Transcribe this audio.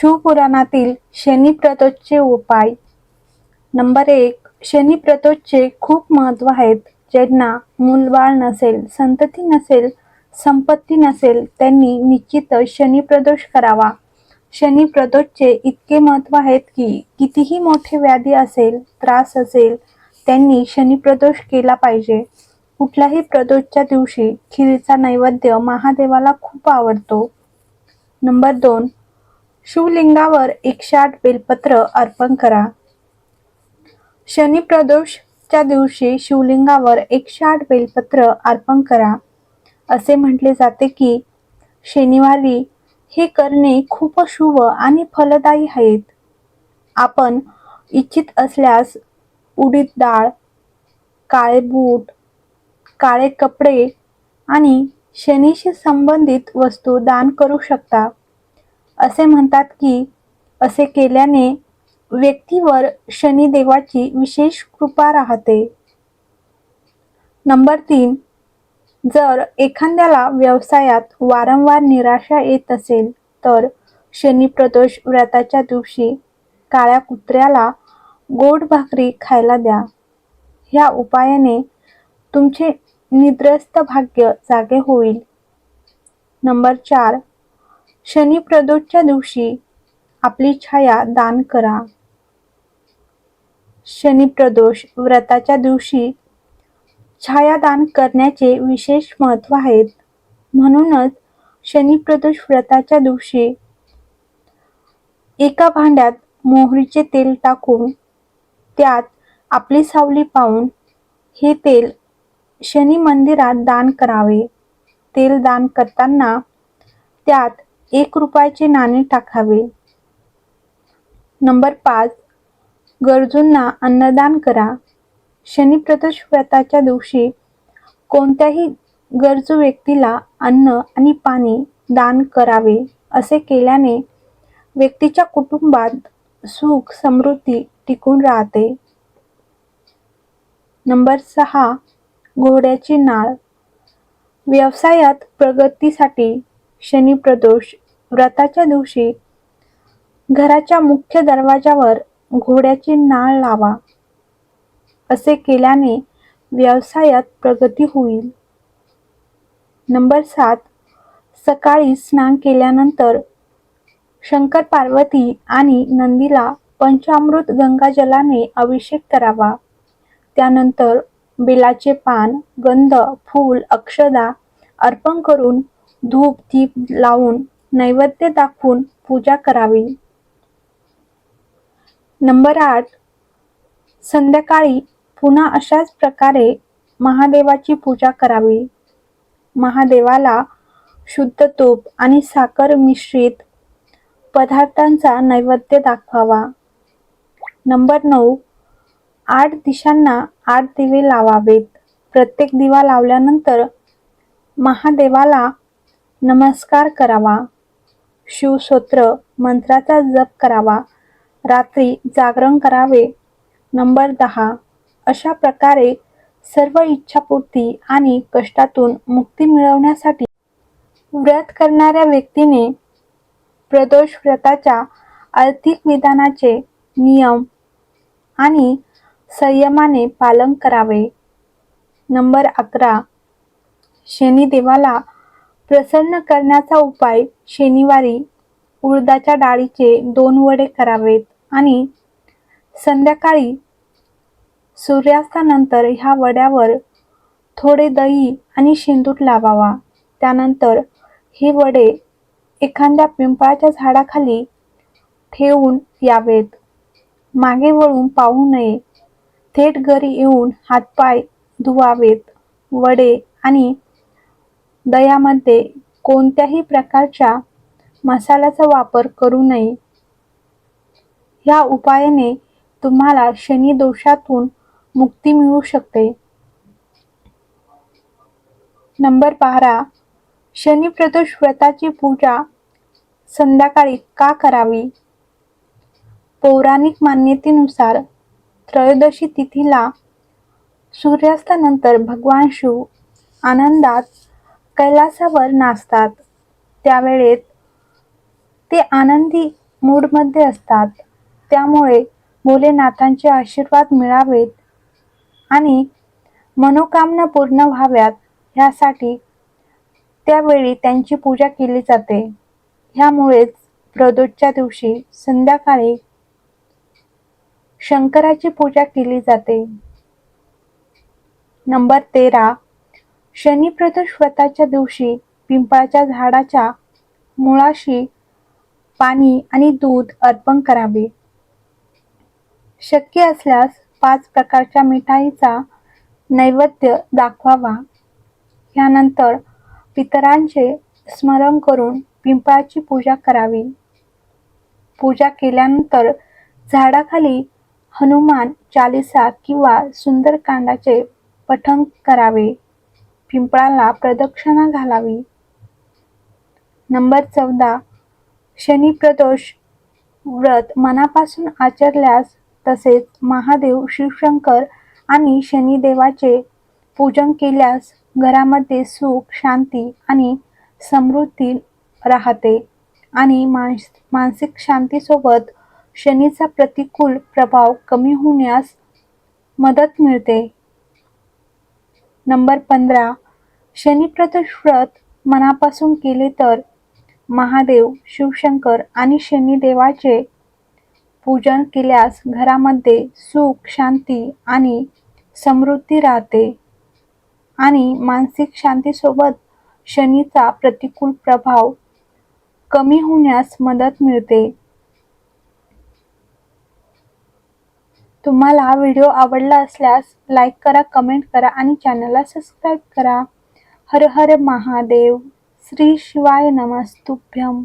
शिवपुराणातील शनीप्रतोचे उपाय. नंबर एक शनीप्रतोचे खूप महत्त्व आहेत. ज्यांना मूलबाळ नसेल संतती नसेल संपत्ती नसेल त्यांनी निश्चितच शनी प्रदोष करावा. शनी प्रदोषचे इतके महत्त्व आहेत की कितीही मोठे व्याधी असेल त्रास असेल त्यांनी शनीप्रदोष केला पाहिजे. कुठल्याही प्रदोषच्या दिवशी खिरीचा नैवेद्य महादेवाला खूप आवडतो. नंबर दोन शिवलिंगावर एकशे आठ बेलपत्र अर्पण करा. शनी प्रदोषच्या दिवशी शिवलिंगावर एकशे आठ बेलपत्र अर्पण करा. असे म्हटले जाते की शनिवारी हे करणे खूप शुभ आणि फलदायी आहेत. आपण इच्छित असल्यास उडीद डाळ काळे बूट काळे कपडे आणि शनीशी संबंधित वस्तू दान करू शकता. असे म्हणतात की असे केल्याने व्यक्तीवर शनिदेवाची विशेष कृपा राहते. नंबर तीन जर एखाद्याला व्यवसायात वारंवार निराशा येत असेल तर शनी प्रदोष व्रताच्या दिवशी काळ्या कुत्र्याला गोड भाकरी खायला द्या. ह्या उपायाने तुमचे निद्रस्त भाग्य जागे होईल. नंबर चार शनी प्रदोषच्या दिवशी आपली छाया दान करा. शनिप्रदोष व्रताच्या दिवशी छाया दान करण्याचे विशेष महत्त्व आहेत. म्हणूनच शनिप्रदोष व्रताच्या दिवशी एका भांड्यात मोहरीचे तेल टाकून त्यात आपली सावली पाहून हे तेल शनी मंदिरात दान करावे. तेल दान करताना त्यात एक रुपयाचे नाणे टाकावे. नंबर पाच गरजूंना अन्नदान करा. शनीप्रदोष व्रताच्या दिवशी कोणत्याही गरजू व्यक्तीला अन्न आणि पाणी दान करावे असे केल्याने व्यक्तीच्या कुटुंबात सुख समृद्धी टिकून राहते. नंबर सहा घोड्याची नाळ. व्यवसायात प्रगतीसाठी शनी प्रदोष व्रताच्या दिवशी घराच्या मुख्य दरवाजावर घोड्याची नाळ लावा. असे केल्याने व्यवसायात प्रगती होईल. नंबर सात. सकाळी स्नान केल्यानंतर शंकर पार्वती आणि नंदीला पंचामृत गंगाजलाने अभिषेक करावा. त्यानंतर बेलाचे पान गंध फूल अक्षदा अर्पण करून धूप दीप लावून नैवेद्य दाखवून पूजा करावी. नंबर आठ संध्याकाळी पुन्हा अशाच प्रकारे महादेवाची पूजा करावी. महादेवाला शुद्ध तूप आणि साखर मिश्रित पदार्थांचा नैवेद्य दाखवावा. नंबर नऊ आठ दिशांना आठ दिवे लावावेत. प्रत्येक दिवा लावल्यानंतर महादेवाला नमस्कार करावा. शिवस्तोत्र मंत्राचा जप करावा. रात्री जागरण करावे. नंबर दहा. अशा प्रकारे सर्व इच्छापूर्ती आणि कष्टातून मुक्ती मिळवण्यासाठी व्रत करणाऱ्या व्यक्तीने प्रदोष व्रताच्या आर्थिक विधानाचे नियम आणि संयमाने पालन करावे. नंबर अकरा. शनिदेवाला प्रसन्न करण्याचा उपाय शनिवारी उडदाच्या डाळीचे दोन वडे करावेत आणि संध्याकाळी सूर्यास्तानंतर ह्या वड्यावर थोडे दही आणि शेंदूर लावावा. त्यानंतर हे वडे एखाद्या पिंपळाच्या झाडाखाली ठेवून यावेत. मागे वळून पाहू नये. थेट घरी येऊन हातपाय धुवावेत. वडे आणि दह्यामध्ये कोणत्याही प्रकारच्या मसाल्याचा वापर करू नये. ह्या उपायाने तुम्हाला शनी दोषातून मुक्ती मिळू शकते. नंबर बारा. शनिप्रदोष व्रताची पूजा संध्याकाळी का करावी? पौराणिक मान्यतेनुसार त्रयोदशी तिथीला सूर्यास्तानंतर भगवान शिव आनंदात कैलासावर नाचतात. त्यावेळेत ते आनंदी मूडमध्ये असतात. त्यामुळे भोलेनाथांचे आशीर्वाद मिळावेत आणि मनोकामना पूर्ण व्हाव्यात. ह्यासाठी त्यावेळी त्यांची पूजा केली जाते. ह्यामुळेच प्रदोषच्या दिवशी संध्याकाळी शंकराची पूजा केली जाते. नंबर तेरा शनी व्रताच्या दिवशी पिंपळाच्या झाडाच्या मुळाशी पाणी आणि दूध अर्पण करावे. शक्य असल्यास पाच प्रकारच्या मिठाईचा नैवेद्य दाखवावा. यानंतर पितरांचे स्मरण करून पिंपळाची पूजा करावी. पूजा केल्यानंतर झाडाखाली हनुमान चालिसा किंवा सुंदरकांडाचे पठण करावे. पिंपळाला प्रदक्षिणा घालावी. नंबर चौदा. शनी प्रदोष व्रत मनापासून आचरल्यास तसेच महादेव शिवशंकर आणि शनिदेवाचे पूजन केल्यास घरामध्ये सुख शांती आणि समृद्धी राहते आणि मानस मानसिक शांतीसोबत शनीचा प्रतिकूल प्रभाव कमी होण्यास मदत मिळते. नंबर पंधरा. शनिप्रदोष व्रत मनापासून केले तर महादेव शिवशंकर आणि शनिदेवाचे पूजन केल्यास घरामध्ये सुख शांती आणि समृद्धी राहते आणि मानसिक शांतीसोबत शनीचा प्रतिकूल प्रभाव कमी होण्यास मदत मिळते. तुम्हाला व्हिडिओ आवडला असल्यास लाईक करा कमेंट करा आणि चॅनलला सबस्क्राईब करा. हर हर महादेव. श्री शिवाय नमस्तुभ्यम.